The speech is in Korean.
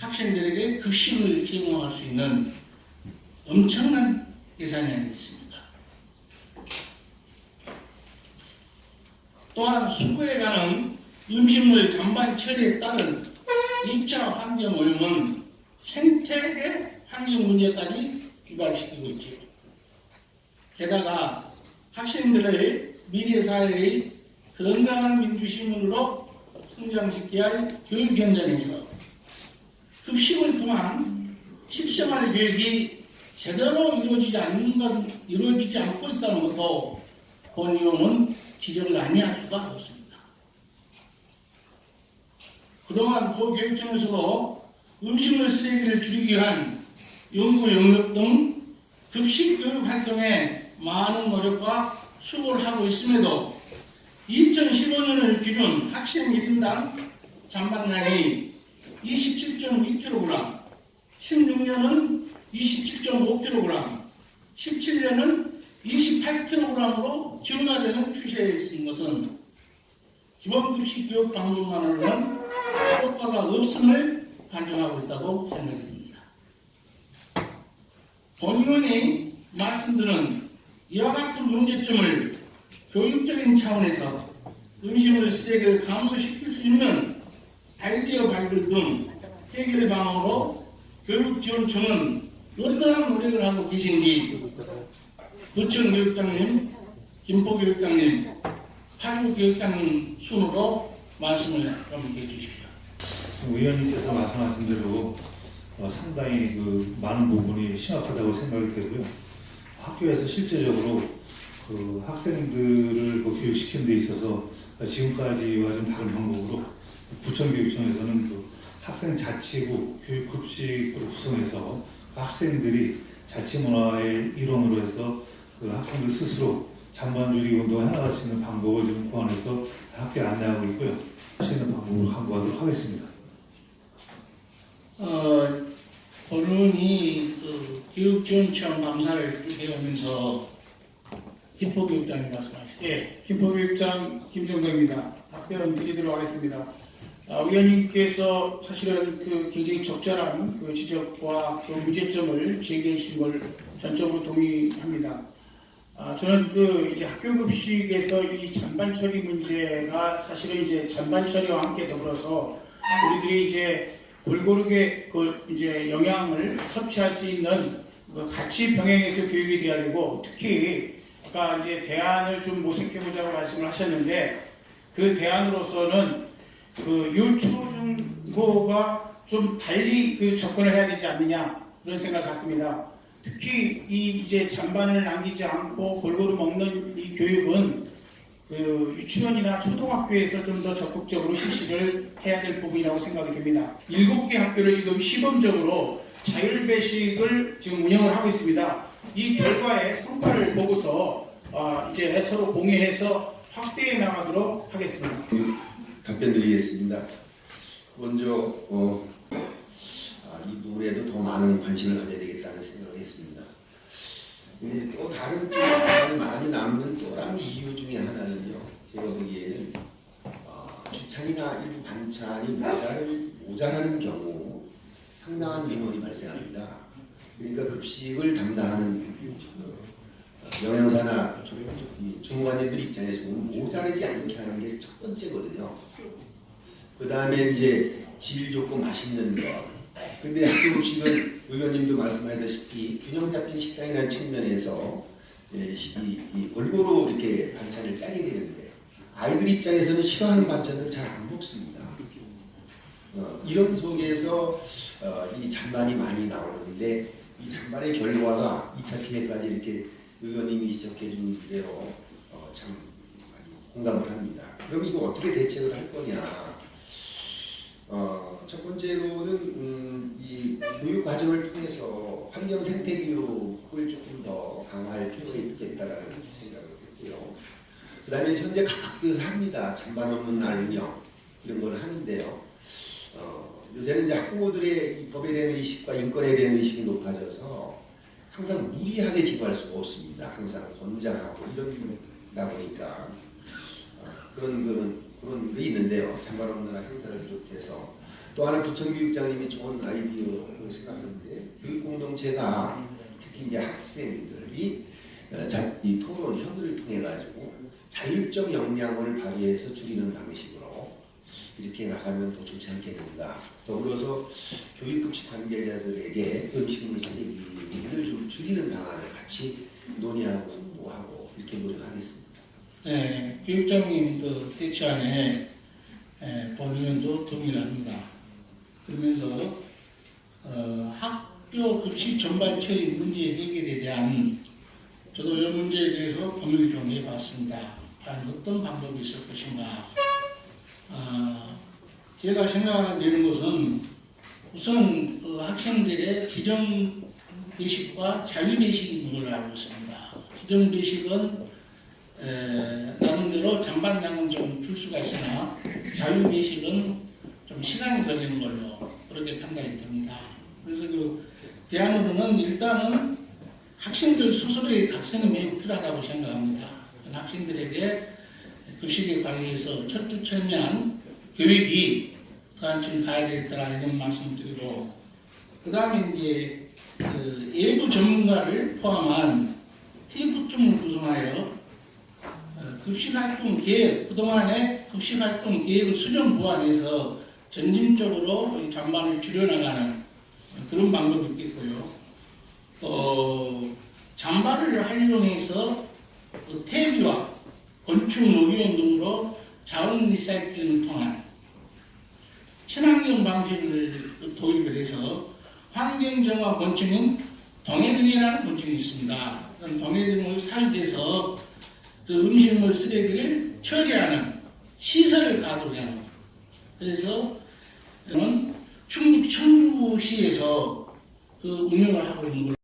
학생들에게 급식을 제공할 수 있는 엄청난 예산이 아니겠습니까? 또한 수거에 관한 음식물 잔반 처리에 따른 2차 환경 오염은 생태계 환경 문제까지 유발시키고 있죠. 게다가 학생들의 미래 사회의 건강한 민주시민으로 성장시켜야 할 교육 현장에서 급식을 통한 식생활 교육이 제대로 이루어지지 않는 것, 이루어지지 않고 있다는 것도 본 의원은 지적을 아니할 수가 없습니다. 그동안 도교육청에서도 음식물 쓰레기를 줄이기 위한 연구 영역 등 급식 교육 활동에 많은 노력과 수고를 하고 있음에도 2015년을 기준 학생 1인당 잔반량이 27.2kg, 16년은 27.5kg, 17년은 28kg으로 증가되는 추세에 있는 것은 기본급식 교육 방법만으로는 효과가 없음을 반증하고 있다고 생각이 듭니다. 본 의원이 말씀드린 이와 같은 문제점을 교육적인 차원에서 음식물 쓰레기를 감소시킬 수 있는 아이디어 발굴 등 해결 방안으로 교육지원청은 어떠한 노력을 하고 계신지 부천 교육장님, 김포 교육장님, 파주 교육장님 순으로 말씀을 좀 해주십시오. 의원님께서 말씀하신 대로 어, 상당히 그 많은 부분이 심각하다고 생각이 되고요. 학교에서 실제적으로 그 학생들을 그 교육시키는 데 있어서 지금까지와 좀 다른 방법으로 부천교육청에서는 그 학생 자치구 교육급식을 구성해서 그 학생들이 자치문화의 일원으로 해서 그 학생들 스스로 줄이기 운동을 해나갈 수 있는 방법을 좀 고안해서 학교에 안내하고 있고요. 할 수 있는 방법을 강구하도록 하겠습니다. 어, 본인이 그 교육지원청 감사를 쭉 해오면서 교육장님 말씀하시 죠. 김포교육장 김정도입니다. 답변 드리도록 하겠습니다. 아, 의원님께서 사실은 그 굉장히 적절한 그 지적과 그 문제점을 제기해 주신 걸 전적으로 동의합니다. 아, 저는 그 이제 학교 급식에서 이 잔반 처리 문제가 사실은 이제 잔반 처리와 함께 더불어서 우리들이 이제 골고루게 그 이제 영양을 섭취할 수 있는 그 같이 병행해서 교육이 돼야 되고 특히 아까 이제 대안을 좀 모색해보자고 말씀을 하셨는데 그 대안으로서는 그 유초중고가 좀 달리 그 접근을 해야 되지 않느냐 그런 생각 같습니다. 특히 이 이제 잔반을 남기지 않고 골고루 먹는 이 교육은 그 유치원이나 초등학교에서 좀 더 적극적으로 실시를 해야 될 부분이라고 생각이 됩니다. 일곱 개 학교를 지금 시범적으로 자율배식을 지금 운영을 하고 있습니다. 이 결과의 성과를 보고서 아, 이제 서로 공유해서 확대해 나가도록 하겠습니다. 답변 드리겠습니다. 먼저 어, 아, 이 부분에도 더 많은 관심을 가져야 되겠다는 생각을 했습니다. 근데 또 다른 좀 시간이 많이 남는 또 다른 이유 중에 하나는요. 제가 보기에는 어, 주찬이나 일부 반찬이 모자를, 모자라는 경우 상당한 민원이 발생합니다. 그러니까 급식을 담당하는 그, 영양사나 주무관님들 입장에서 보면 모자르지 않게 하는 게 첫 번째거든요. 그 다음에 이제 질 좋고 맛있는 거. 근데 학교 급식은 의원님도 말씀하셨다시피 균형 잡힌 식당이라는 측면에서 예, 이 골고루 이렇게 반찬을 짜게 되는데 아이들 입장에서는 싫어하는 반찬을 잘 안 먹습니다. 어, 이런 속에서 어, 이 잔반이 많이 나오는데 이 잔반의 결과가 2차 피해까지 이렇게 의원님이 지적해 준 대로 어, 참 아주 공감을 합니다. 그럼 이거 어떻게 대책을 할 거냐? 어, 첫 번째로는 음, 이 교육 과정을 통해서 환경 생태 교육을 조금 더 강화할 필요가 있겠다라는 생각을 했고요. 그 다음에 현재 각 학교에서 합니다. 잔반 없는 날 운영 이런 걸 하는데요. 어, 요새는 이제 학부모들의 이 법에 대한 의식과 인권에 대한 의식이 높아져서 항상 무리하게 지도할 수가 없습니다. 항상 권장하고 이런다 보니까 어, 그런 그런 그런 게 있는데요. 잔반 없는 날 행사를 비롯해서 또 하나 부천교육장님이 좋은 아이디어로 생각하는데 교육 공동체가 특히 이제 학생들이 어, 자, 이 토론 협의를 통해 가지고 자율적 역량을 발휘해서 줄이는 방식으로 이렇게 나가면 더 좋지 않겠는가. 더불어서 교육급식 관계자들에게 음식물 쓰레기를 좀 줄이는 방안을 같이 논의하고 공부하고 이렇게 노력하겠습니다. 네, 교육장님 그 대치 안에 에, 본의원도 동의합니다. 그러면서 어, 학교 급식 전반처의 문제 해결에 대한 저도 이 문제에 대해서 고민을 좀 해봤습니다. 과연 어떤 방법이 있을 것인가. 아, 제가 생각하는 것은 우선 그 학생들의 지정 배식과 자유 배식이 있는 알고 있습니다. 에, 나름대로 잔반량은 좀줄 수가 있으나 자유 배식은 좀 시간이 걸리는 걸로 그렇게 판단이 됩니다. 그래서 그 대안으로는 일단은 학생들 스스로의 각성이 매우 필요하다고 생각합니다. 학생들에게 급식에 관해서 철두철미한 교육이 그한층 가야 되겠다 이런 말씀을 드리고 그 다음에 이제 그 일부 전문가를 포함한 팀부팀을 구성하여 어, 급식활동 계획, 그동안의 급식활동 계획을 수정 보완해서 점진적으로 이 잔반을 줄여나가는 그런 방법이 있겠고요. 또 잔반을 활용해서 그 퇴비와 건축 녹이온 등으로 자원 리사이클을 통한 친환경 방식을 도입을 해서 환경정화 곤충인 동해등이라는 곤충이 있습니다. 동해등을 사육해서 그 음식물 쓰레기를 처리하는 시설을 가동하는 그래서 저는 충북 청주시에서 그 운영을 하고 있는 걸로